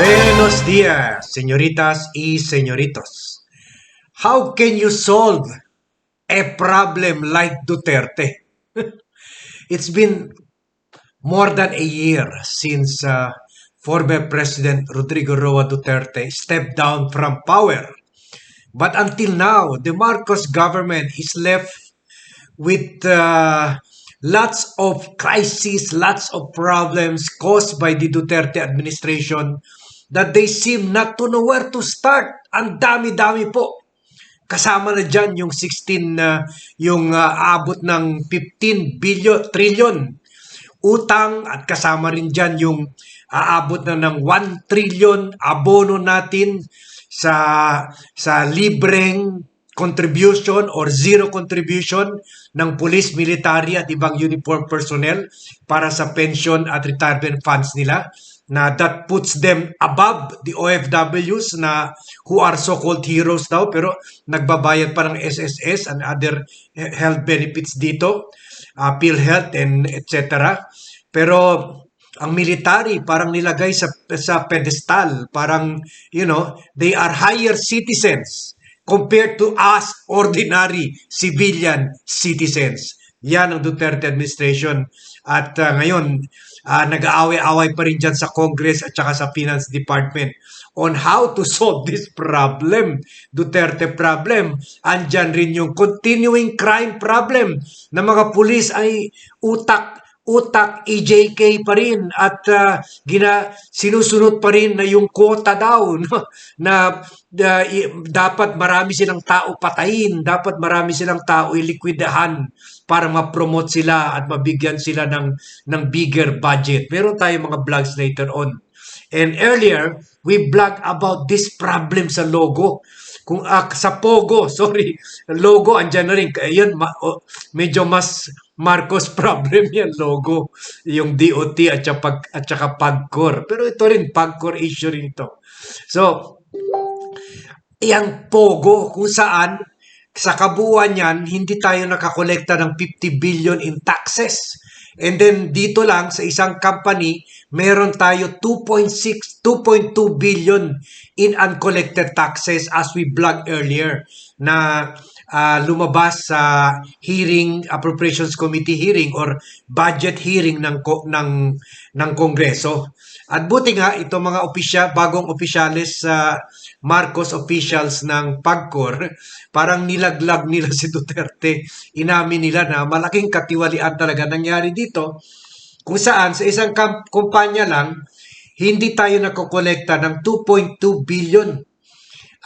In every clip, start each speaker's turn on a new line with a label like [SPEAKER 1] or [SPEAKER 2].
[SPEAKER 1] Buenos días, señoritas y señoritos. How can you solve a problem like Duterte? it's been more than a year since uh, former President Rodrigo Roa Duterte stepped down from power. But until now, the Marcos government is left with uh, lots of crises, lots of problems caused by the Duterte administration that they seem not to know where to start. Ang dami-dami po. Kasama na dyan yung 16 na yung uh, abot ng 15 billion trillion utang at kasama rin dyan yung aabot na ng 1 trillion abono natin sa sa libreng contribution or zero contribution ng police, military at ibang uniform personnel para sa pension at retirement funds nila na that puts them above the OFWs na who are so-called heroes daw pero nagbabayad pa ng SSS and other health benefits dito, uh, PhilHealth and etc. Pero ang military parang nilagay sa sa pedestal, parang you know, they are higher citizens compared to us ordinary civilian citizens. Yan ang Duterte administration at uh, ngayon uh, nag-aaway-away pa rin dyan sa Congress at saka sa Finance Department on how to solve this problem, Duterte problem. Andyan rin yung continuing crime problem na mga pulis ay utak utak EJK pa rin at uh, gina sinusunod pa rin na yung quota daw no? na uh, dapat marami silang tao patayin, dapat marami silang tao ilikwidahan para ma-promote sila at mabigyan sila ng ng bigger budget. Meron tayong mga vlogs later on. And earlier, we blog about this problem sa logo. Kung uh, sa Pogo, sorry, logo andyan na rin. Ayun, ma- oh, medyo mas Marcos problem yan logo, yung DOT at saka, at saka PAGCOR. Pero ito rin, PAGCOR issue rin ito. So, yung Pogo, kung saan sa kabuuan yan, hindi tayo nakakolekta ng 50 billion in taxes. And then dito lang sa isang company, meron tayo 2.6, 2.2 billion in uncollected taxes as we blogged earlier na uh, lumabas sa hearing appropriations committee hearing or budget hearing ng ng ng Kongreso. At buti nga ito mga opisya bagong opisyalis sa uh, Marcos officials ng PAGCOR, parang nilaglag nila si Duterte. Inamin nila na malaking katiwalian talaga nangyari dito kung saan sa isang kumpanya lang hindi tayo nakokolekta ng 2.2 billion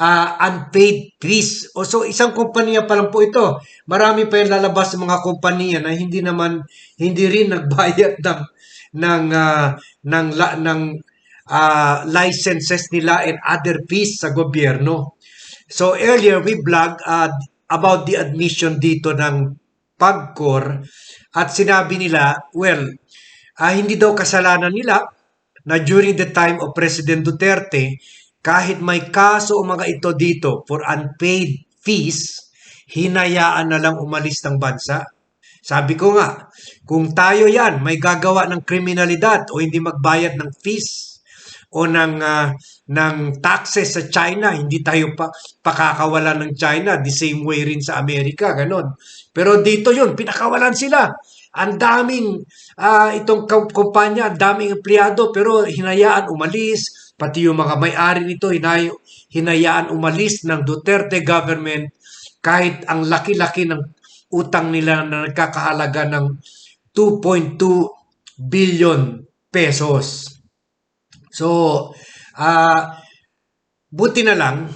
[SPEAKER 1] uh, unpaid fees. O so isang kumpanya pa lang po ito. Marami pa yung lalabas ng mga kumpanya na hindi naman hindi rin nagbayad ng ng uh, ng la, ng uh, licenses nila and other fees sa gobyerno. So earlier we blog uh, about the admission dito ng PAGCOR at sinabi nila, well, uh, hindi daw kasalanan nila na during the time of President Duterte, kahit may kaso o mga ito dito for unpaid fees, hinayaan na lang umalis ng bansa. Sabi ko nga, kung tayo yan may gagawa ng kriminalidad o hindi magbayad ng fees o ng uh, ng taxes sa China, hindi tayo pa pakakawala ng China the same way rin sa Amerika, ganon. Pero dito yun, pinakawalan sila. Ang daming uh, itong kumpanya, ang daming empleyado pero hinayaan umalis, pati yung mga may-ari nito hinay, hinayaan umalis ng Duterte government kahit ang laki-laki ng utang nila na nagkakahalaga ng 2.2 billion pesos. So, uh, buti na lang,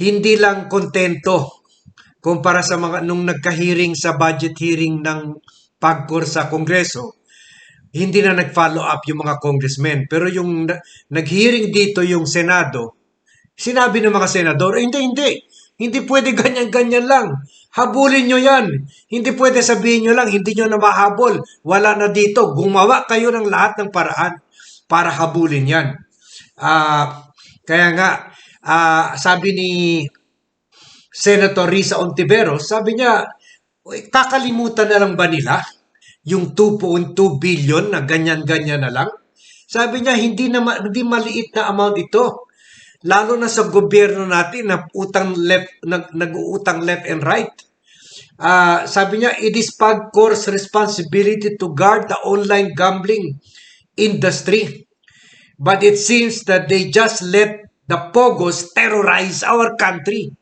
[SPEAKER 1] hindi lang kontento kumpara sa mga nung nagka-hearing sa budget hearing ng pagkor sa Kongreso, hindi na nag-follow up yung mga congressmen. Pero yung nag-hearing dito yung Senado, sinabi ng mga senador, hindi, hindi. Hindi pwede ganyan-ganyan lang. Habulin nyo yan. Hindi pwede sabihin nyo lang, hindi nyo na mahabol. Wala na dito. Gumawa kayo ng lahat ng paraan para habulin yan. Uh, kaya nga, uh, sabi ni Senator Risa Ontiveros, sabi niya, kakalimutan na lang ba nila yung 2.2 billion na ganyan-ganyan na lang. Sabi niya, hindi, na, hindi maliit na amount ito. Lalo na sa gobyerno natin na utang left, nag, nag-uutang left and right. Ah, sabi niya, it is PAGCOR's responsibility to guard the online gambling industry. But it seems that they just let the pogos terrorize our country.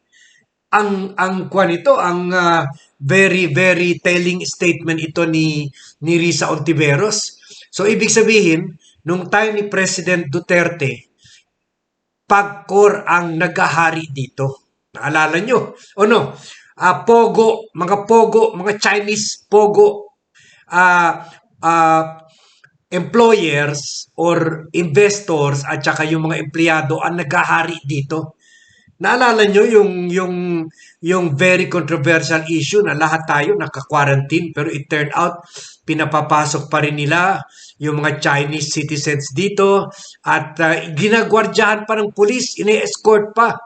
[SPEAKER 1] Ang ang kwan ito, ang ah, very very telling statement ito ni ni Risa Ontiveros. So ibig sabihin, nung time ni President Duterte, pagkor ang nagahari dito. Naalala nyo? O no? Ah, pogo, mga pogo, mga Chinese pogo, ah ah, employers or investors at saka yung mga empleyado ang nagahari dito. Naalala nyo yung, yung, yung very controversial issue na lahat tayo naka-quarantine pero it turned out pinapapasok pa rin nila yung mga Chinese citizens dito at uh, ginagwardyahan pa ng pulis, ine-escort pa.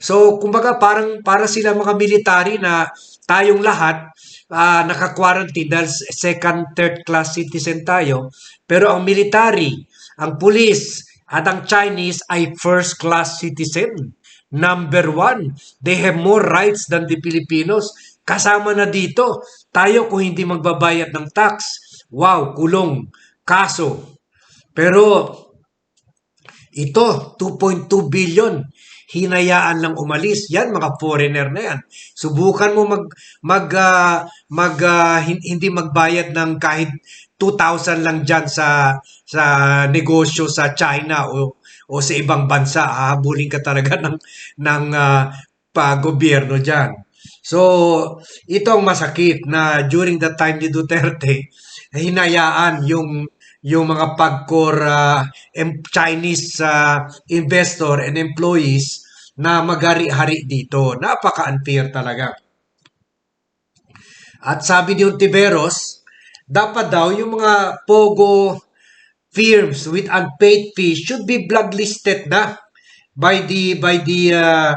[SPEAKER 1] So, kumbaga parang para sila mga military na tayong lahat ah, naka-quarantine dahil second, third class citizen tayo. Pero ang military, ang pulis, at ang Chinese ay first class citizen. Number one, they have more rights than the Filipinos. Kasama na dito, tayo kung hindi magbabayad ng tax. Wow, kulong, kaso. Pero ito, 2.2 billion. Hinayaan lang umalis. Yan, mga foreigner na yan. Subukan mo mag, mag, ah, mag, hin- hindi magbayad ng kahit 2,000 lang dyan sa, sa negosyo sa China o, o sa ibang bansa. Hahabulin ka talaga ng, ng ah, pa gobyerno dyan. So, ito ang masakit na during the time ni Duterte, hinayaan yung yung mga pagkor ah, em- Chinese ah, investor and employees na magari-hari dito. Napaka-unfair talaga. At sabi ni Ontiveros, dapat daw yung mga pogo firms with unpaid fees should be blacklisted na by the by the uh,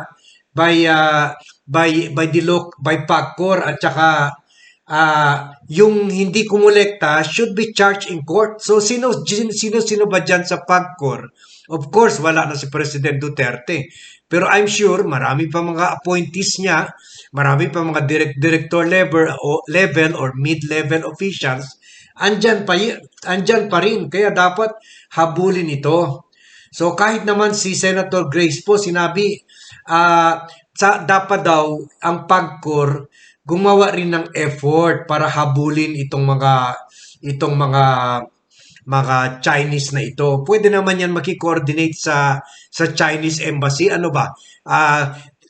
[SPEAKER 1] by uh, by by the loc by PAGCOR at saka ah, yung hindi kumolekta should be charged in court. So sino sino sino ba diyan sa PAGCOR? Of course, wala na si President Duterte. Pero I'm sure marami pa mga appointees niya, marami pa mga direct director level o level or mid-level officials andyan pa andyan pa rin kaya dapat habulin ito. So kahit naman si Senator Grace po sinabi ah sa dapat daw ang pagkor gumawa rin ng effort para habulin itong mga itong mga mga Chinese na ito. Pwede naman yan maki-coordinate sa sa Chinese embassy. Ano ba?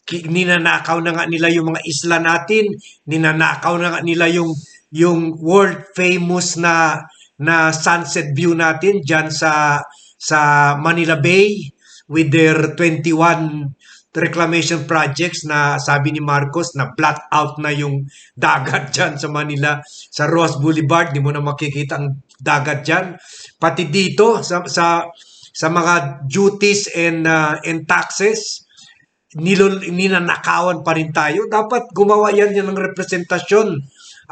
[SPEAKER 1] Ki- ninanakaw na nga nila yung mga isla natin, ninanakaw na nga nila yung yung world famous na na sunset view natin diyan sa sa Manila Bay with their 21 reclamation projects na sabi ni Marcos na flat out na yung dagat dyan sa Manila sa Ross Boulevard di mo na makikita ang dagat dyan pati dito sa sa sa mga duties and uh, and taxes nilol, ninanakawan pa rin tayo. Dapat gumawa yan yan ng representasyon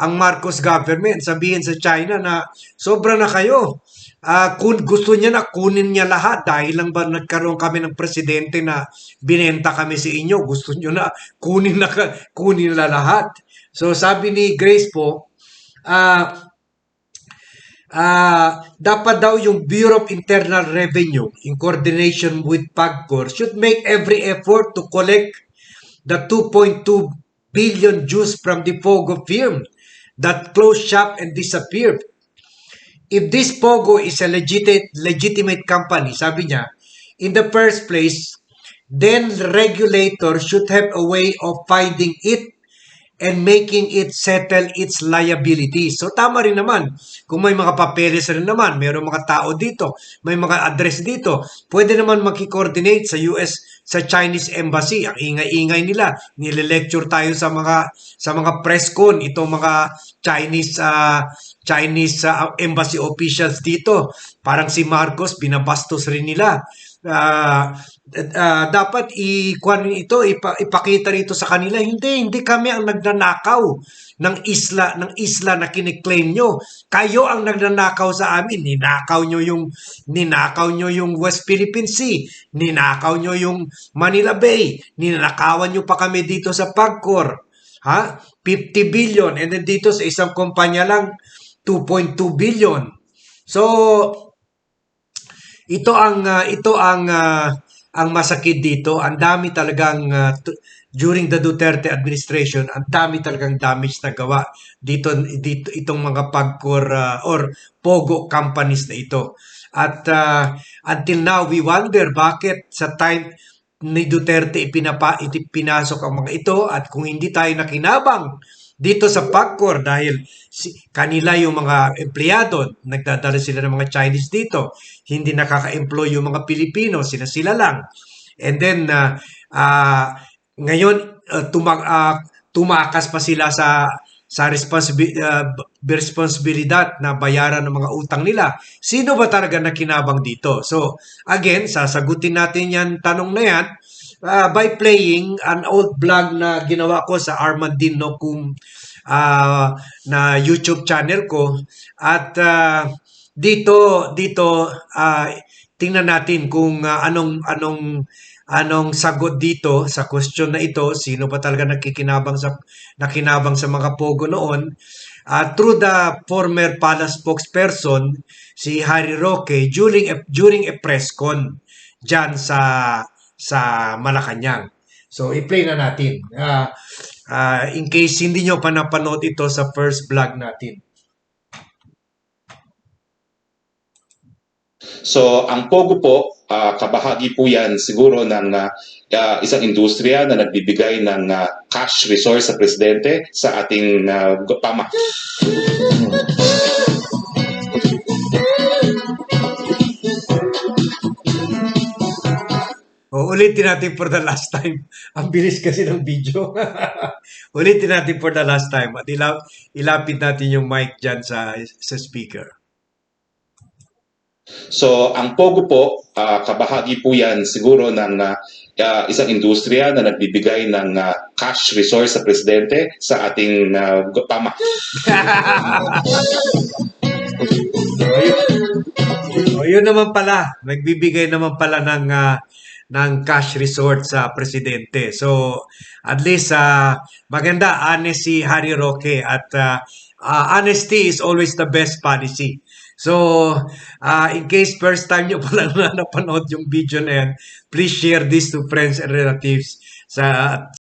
[SPEAKER 1] ang Marcos government. Sabihin sa China na sobra na kayo. Ah, kung gusto niya na kunin niya lahat dahil lang ba nagkaroon kami ng presidente na binenta kami sa inyo, gusto niyo na kunin na kunin na lahat. So sabi ni Grace po, ah Ah, dapat daw yung Bureau of Internal Revenue in coordination with PAGCOR should make every effort to collect the 2.2 billion dues from the Pogo firm that closed shop and disappeared. If this Pogo is a legitimate legitimate company, sabi niya, in the first place, then the regulator should have a way of finding it and making it settle its liability. So tama rin naman. Kung may mga papeles rin naman, mayroong mga tao dito, may mga address dito, pwede naman makikoordinate sa US sa Chinese embassy. Ang ingay-ingay nila, nile-lecture tayo sa mga sa mga press con itong mga Chinese ah, Chinese uh, embassy officials dito. Parang si Marcos, binabastos rin nila. Ah, ah, dapat ikuan ito ipa, ipakita rito sa kanila. Hindi hindi kami ang nagnanakaw ng isla ng isla na kiniklaim nyo. Kayo ang nagnanakaw sa amin. Ninakaw nyo yung ninakaw nyo yung West Philippine Sea. Ninakaw nyo yung Manila Bay. Ninakawan nyo pa kami dito sa Pagcor ha? 50 billion. And then dito sa isang kumpanya lang 2.2 billion. So ito ang ah, ito ang ah, ang masakit dito. Ang dami talagang tu- during the Duterte administration, ang dami talagang damage na gawa dito dito itong mga pagkor ah, or pogo companies na ito. At ah, until now we wonder bakit sa time ni Duterte ipinapa ipinasok ang mga ito at kung hindi tayo nakinabang dito sa Pagcor dahil si, kanila yung mga empleyado, nagdadala sila ng mga Chinese dito, hindi nakaka-employ yung mga Pilipino, sila sila lang. And then uh, uh, ngayon uh, tuma- uh, tumakas pa sila sa sa responsibi- uh, responsibilidad na bayaran ng mga utang nila. Sino ba talaga nakinabang dito? So, again, sasagutin natin yan tanong na yan uh, by playing an old vlog na ginawa ko sa Armandino kung uh, na YouTube channel ko. At uh, dito dito uh, tingnan natin kung uh, anong anong anong sagot dito sa question na ito. Sino ba talaga nakikinabang sa nakinabang sa mga pogo noon? Uh, through the former palace spokesperson si Harry Roque during a, during a press con diyan sa sa Malacanang. So, i-play na natin. Uh, uh, in case hindi nyo pa napanood ito sa first vlog natin.
[SPEAKER 2] So, ang Pogo po, ah, kabahagi po yan siguro ng ah, isang industriya na nagbibigay ng ah, cash resource sa presidente sa ating go- pama.
[SPEAKER 1] O, ulitin natin for the last time. Ang bilis kasi ng video. ulitin natin for the last time. At ila- ilapit natin yung mic dyan sa, sa speaker.
[SPEAKER 2] So, ang Pogo po, ah, kabahagi po yan siguro ng ah, isang industriya na nagbibigay ng ah, cash resource sa presidente sa ating go- pama.
[SPEAKER 1] O yun naman pala, nagbibigay naman pala ng ah, ng cash resort sa presidente. So, at least ah, maganda honest si Harry Roque at ah, ah, honesty is always the best policy. So, ah, in case first time nyo pa lang na napanood yung video na yan, please share this to friends and relatives sa